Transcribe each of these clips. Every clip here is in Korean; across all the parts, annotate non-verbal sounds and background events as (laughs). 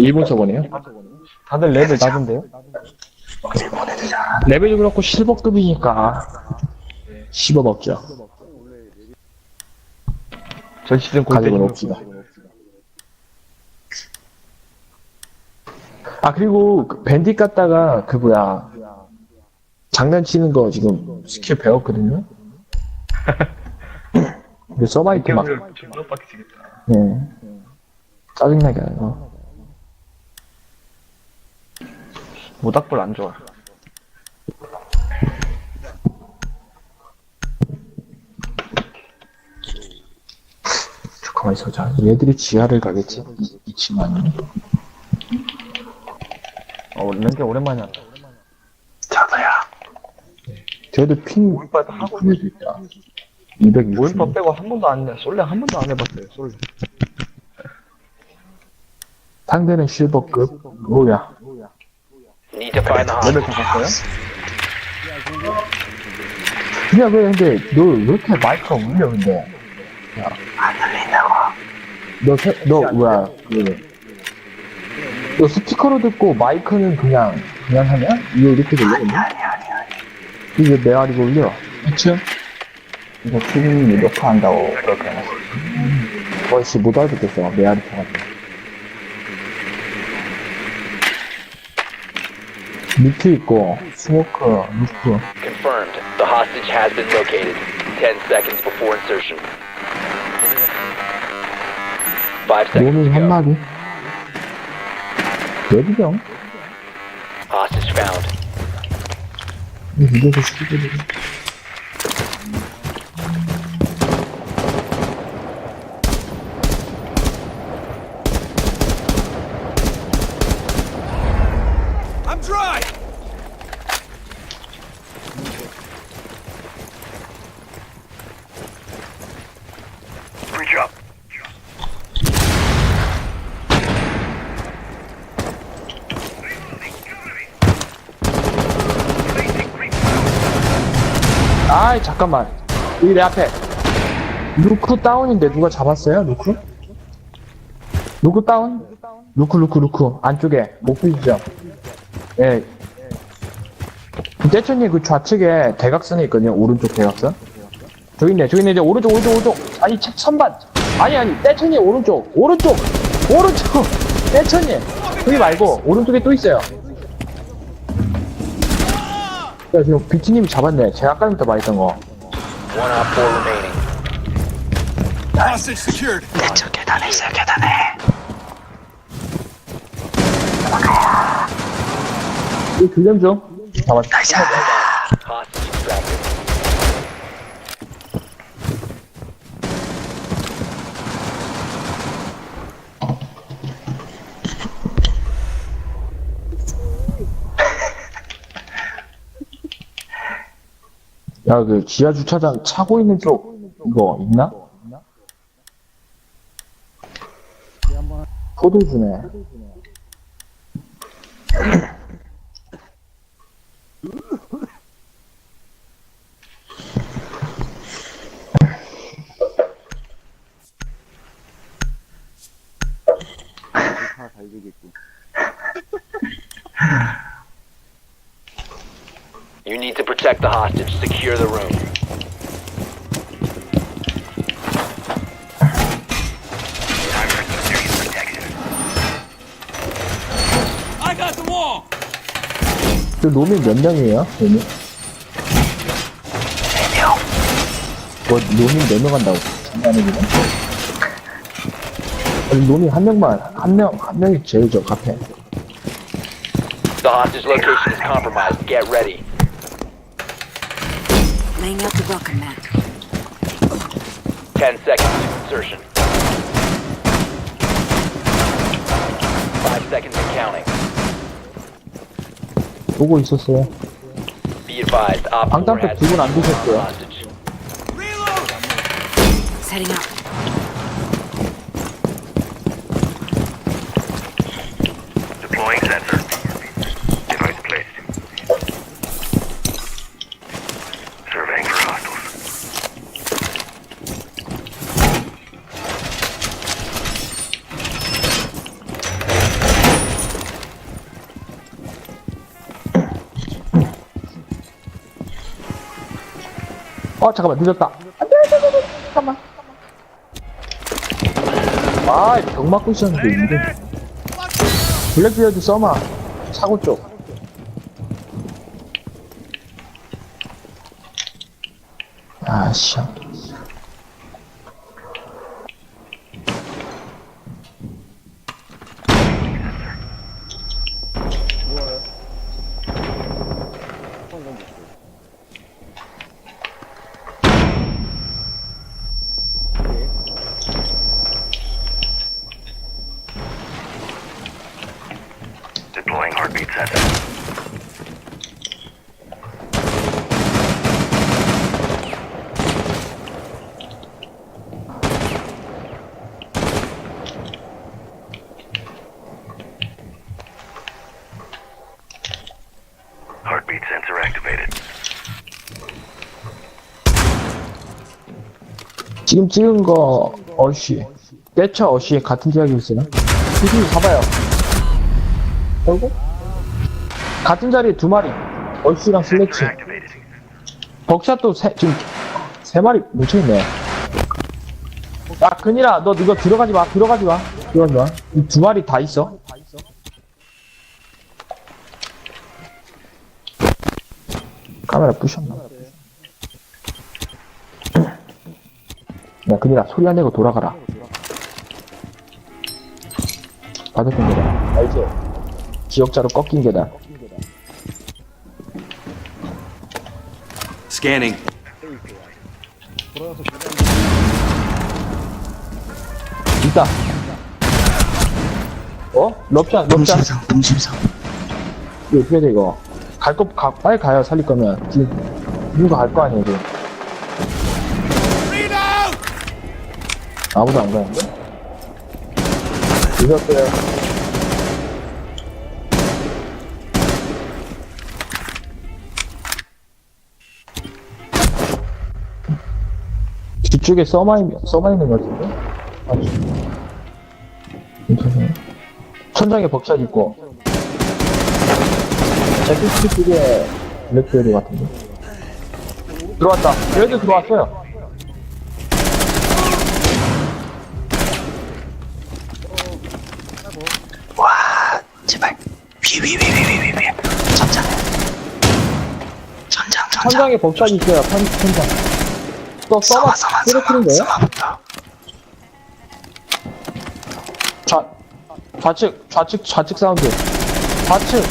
일본 서버네요. 다들 레벨 낮은데요? 레벨도 그렇고 실버급이니까 10억 없죠. 저 시즌 가격은 골대 없습니다. 아 그리고 그 밴딧 갔다가 그 뭐야 장난치는 거 지금 스킬 배웠거든요. (laughs) 근데 서바이트 막 존나 빡치겠다. 예. 짜증나게 하고 모닥불 안 좋아. 가만히 있어 자 얘들이 지하를 가겠지 이, 이 친구 아니면 어, 랭게 오랜만에 한다. 자다야 쟤도 핑 모임바 하고 핑에도 있다 260 모임바 빼고 한 번도 안 해. 솔랭 한 번도 안 해봤어요, 솔랭. 상대는 실버급 뭐야 Need to find the 레벨 hostage. 잡았어요? 그냥 왜 근데 너 왜 이렇게 마이크가 울려 근데? 야안 들린다고. 너너 뭐야 그, 너 스피커로 듣고 마이크는 그냥 그냥 하냐? 이게 이렇게 들려 아니 아니 아니 아니. 이게 메아리가 울려? 그쵸? 이거 피디님이 녹화한다고 그렇게 해놨어. 어이씨 못 알아듣겠어. 메아리 터가지고 미트 있고 스모크 루프 Confirmed. The hostage has been located. Ten seconds before insertion. Five seconds 몸이 to 한 go. 마리 왜이병 Hostage found. 이래서 시키거든 I'm 아이 잠깐만. 여기 내 앞에. 루크 다운인데 누가 잡았어요 루크? 루크 다운? 루크 루크 루크. 안쪽에. 못 보이죠? 예. 대천님 그 좌측에 대각선이 있거든요 오른쪽 대각선. 저기 있네 저기 있네. 이제 오른쪽 오른쪽 오른쪽. 아니 책 선반. 아니 아니 떼천님 오른쪽. 오른쪽! 오른쪽! (laughs) 떼천님! 저기 말고 오른쪽에 또 있어요 야 지금 비티님이 잡았네 제가 아까부터 말했던 거 One op four remaining. Hostage secured. 이 교전 중 잡았다 Hostage 야 그 지하 주차장 차고 있는 쪽 이거 있나? 포도 주네 protect the hostage. Secure the room. I got the wall! 그 놈이 몇 명이에요? 놈이? 뭐 놈이 몇 명 한다고 장난이구나 아니 놈이 한 명만 한 명 한 명이 제일 저 카페 The hostage location is compromised. Get ready. Laying out the welcome mat. Ten seconds to insertion. Five seconds and counting. 보고 있었어요 Be advised, Op 4 방탄팩 has 두분안 secured the 드셨어요? hostage. Reload! Setting up. 어, 잠깐만, 늦었다. 안 돼, 안 돼, 안 돼, 잠깐만. 아, 병 맞고 있었는데, 이게. 블랙비어드 써마. 사고 쪽. 아, 씨. 지금 찍은 거, 어시. 때차 어시 같은 지역에 있으나? 지금 가봐요. 얼고? 같은 자리에 두 마리. 어시랑 슬래치. 벅샷도 세, 지금 세 마리 뭉쳐있네. 야, 큰일아, 너 이거 들어가지 마, 들어가지 마. 들어가지 마. 이두 마리 다 있어. 카메라 부셨나? 야, 큰일아, 소리 안 내고 돌아가라. 받았던 계단. 알지? 기억자로 꺾인 계단. Scanning. 있다. 어? 럽샷, 럽샷. 동심상, 동심상. 이거 어떻게 돼, 이거? 갈 거, 가, 빨리 가요, 살릴 거면. 지금, 누가 갈 거 아니에요, 지금. 아무도 안 가는데? 늦었어요. 뒤쪽에 써마, 있, 써마 있는 거 같은데? 아니. 천장에 벅샷 있고. 제피스 쪽에 블랙베리 같은데. 들어왔다. 얘들 들어왔어요. 와, 제발. 위, 위, 위, 위, 위, 위, 위. 천장. 천장, 천장. 천장에 벅샷 있어요. 천, 천장. 또 써마 써마, 써마, 쓰러뜨린 거예요? 써마부터. 좌, 좌측, 좌측, 좌측 사운드. 좌측.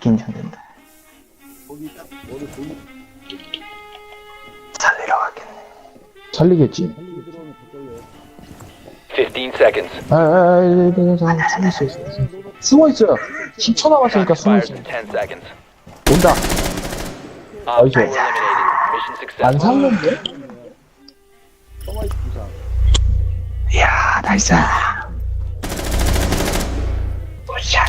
긴장된다. 살리러 가겠네. 살리겠지. 15 seconds. 아, 아, 아, 이거 숨어 있어, 있어, 있어. 숨어 있어요. 10초 남았으니까 숨어 Expires 있어. in 10 seconds. 온다. Op 4 Nice. eliminated. Mission 안 successful. 샀는데? 이야, 나이스. 오샷.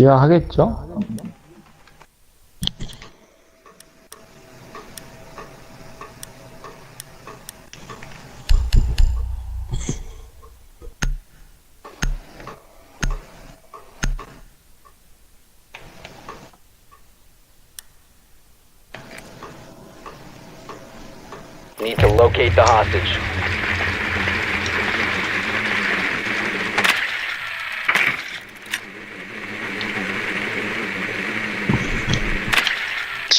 지하 하겠죠? Need to locate the hostage.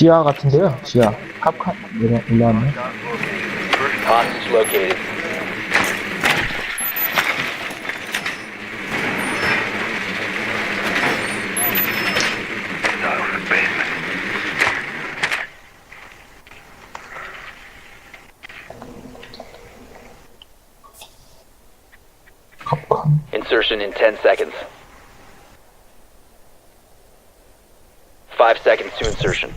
지하 같은데요? 지하. kap칸 올라, 올라왔네. Hostage located. South basement. kap칸. Insertion in 10 seconds. 5 seconds to insertion.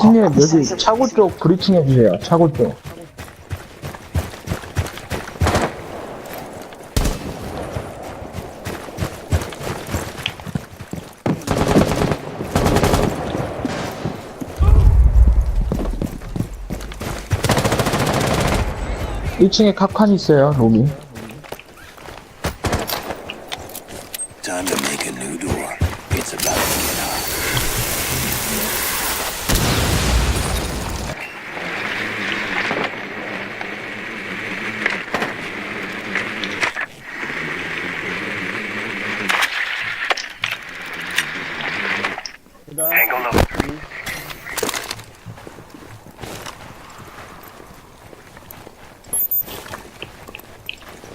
비키님 여기 차고 쪽 브리칭 해주세요. 차고 쪽. 일층에 카칸 있어요, 롬이.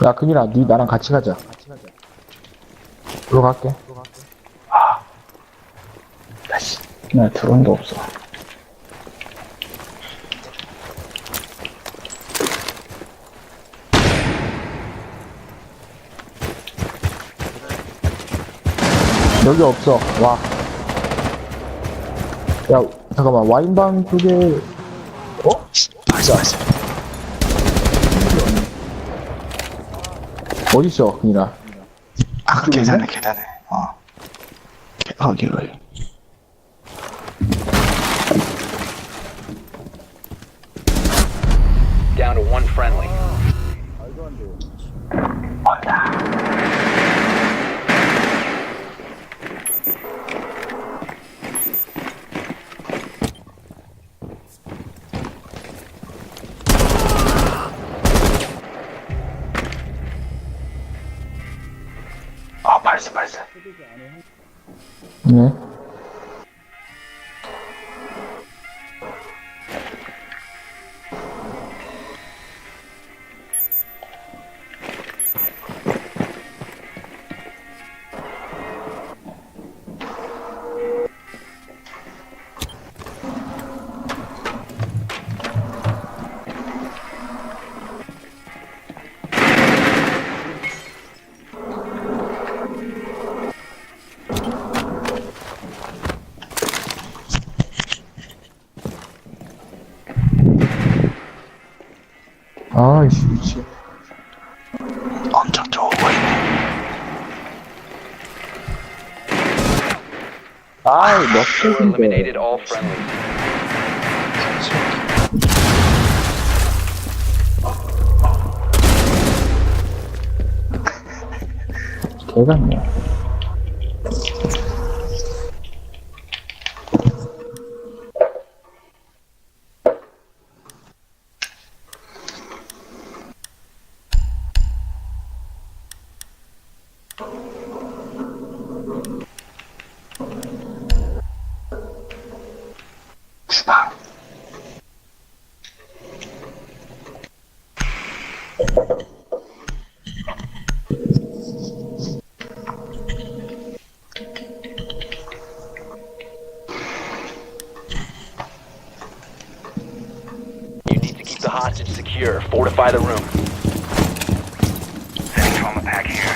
야, 근이라, 니 나랑 같이 가자. 들어갈게. 다시. 나 드론도 없어. 여기 없어. 와. 야, 잠깐만. 와인방 쪽에, 어? 벌써 벌써. 어딨어, 그니라. 아까 계단에 계단에. 어. 게- 거기를. Down to one friendly. 아 벌써 벌써. 네. You 몇 eliminated 개인데. all friendlies. 개같네. 주 Fortify the room. Sending trauma pack here.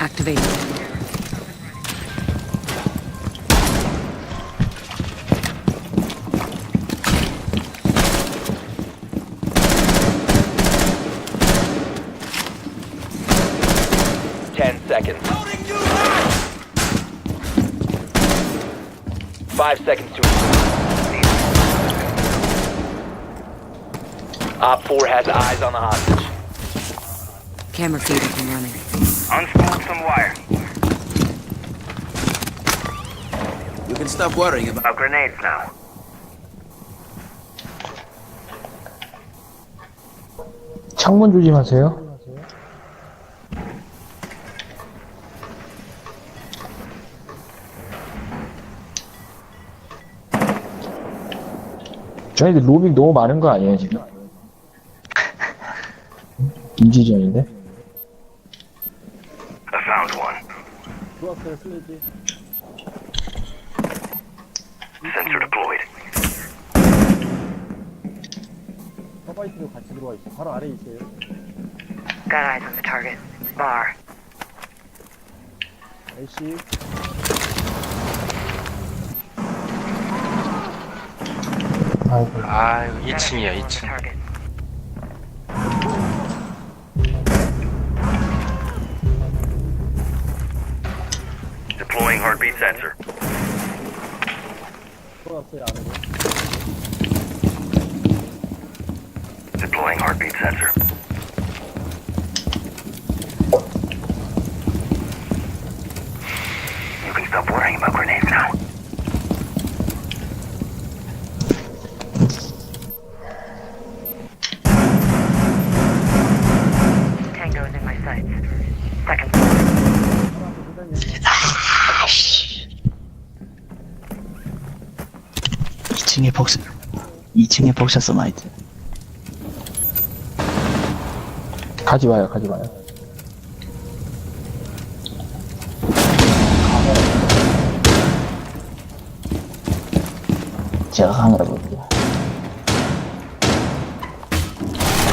Activated. Five seconds to Op 4 has eyes on the hostage. Camera feed up and running. Unspool some wire. You can stop worrying about About grenades now. 창문 조심하세요. 저희들 로밍 너무 많은 거 아니에요, 지금? 인지전인데? I found one. Sensor deployed. 서바이트로 같이 들어와 있어. 바로 아래에 있어요. Got eyes on the target. Bar. LC. 아이고. 아, 이거 Got a 2층이야, visual on the 2층. target. Deploying heartbeat sensor. 들어왔어요, 안으로. Deploying heartbeat sensor. 2층에 복사. 2층에 복사서 마이트. 가지 마요, 가지 마요. 제가 카메라 볼게요.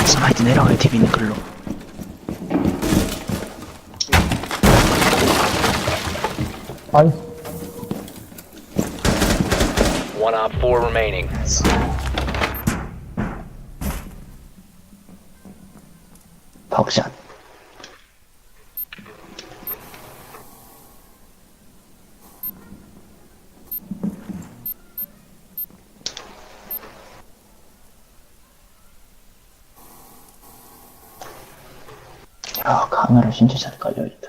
스마이트 내려가요 TV 있는 글로. 아니, One op four remaining. 벅샷 야 카메라 진짜 잘 깔려있다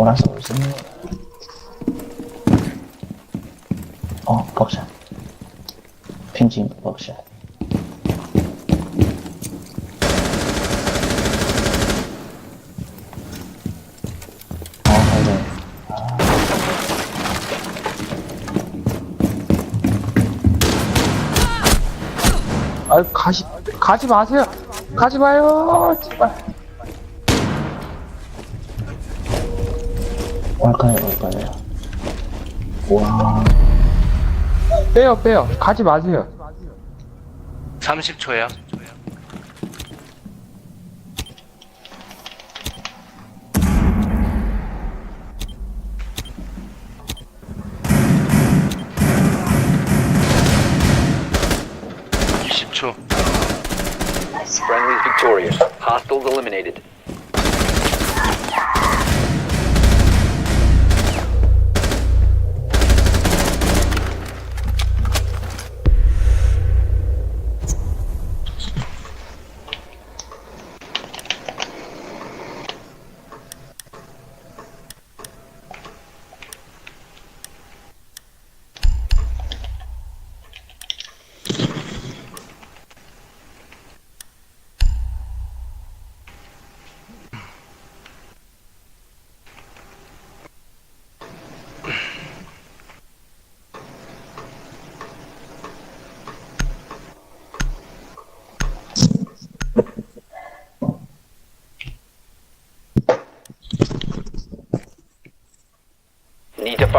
쫄아서 무슨 어 벅샷 어 아. 가시, 가지 마세요. 가지 마요, 제발. 올까요 올까요? 와 빼요, 빼요. 가지 마세요. 30초야. 초 Friendly's victorious. Hostiles eliminated.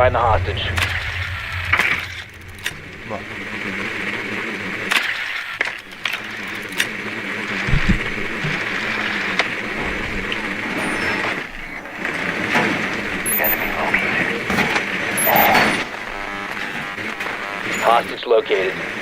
Find the hostage. Hostage located.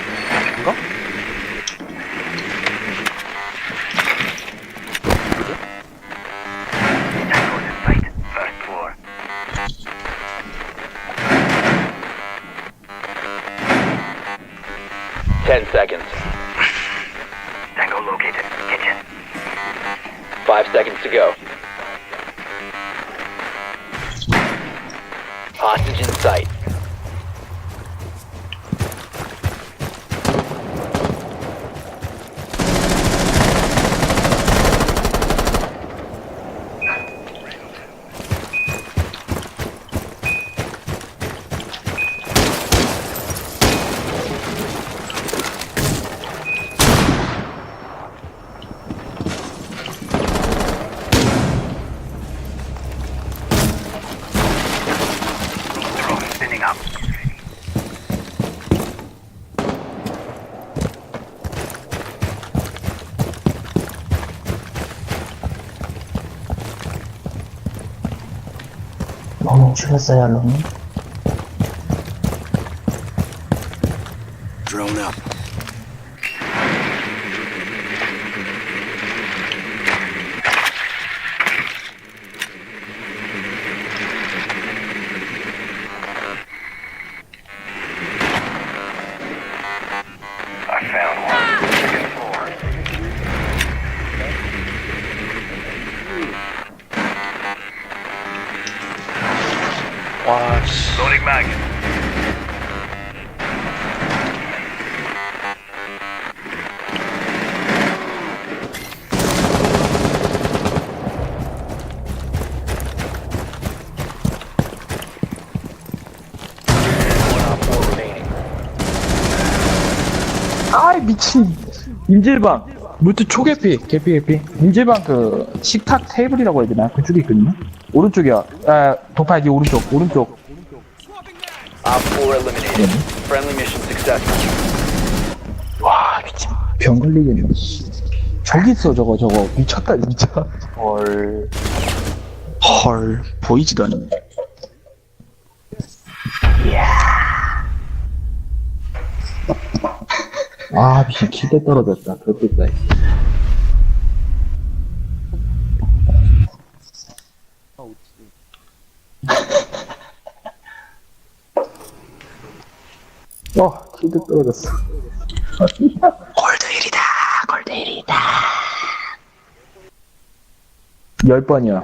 Şurası herhalde. 씨. Loading mag. 아이 미친. 인질방 무트 초계피 개피 개피. 인질방 그 식탁 테이블이라고 해야 되나? 그쪽에 있거든요. 오른쪽이야. 아 도파이디 오른쪽 오른쪽 Op four eliminated. Friendly mission successful. 와 미친 병 걸리겠네 씨. 저기 있어 저거 저거 미쳤다 진짜 헐. 헐. 보이지도 않네. 아 미친 기대 떨어졌다 그렇겠다 어 기대 떨어졌어. 골드 1이다 골드 1이다. 열 번이야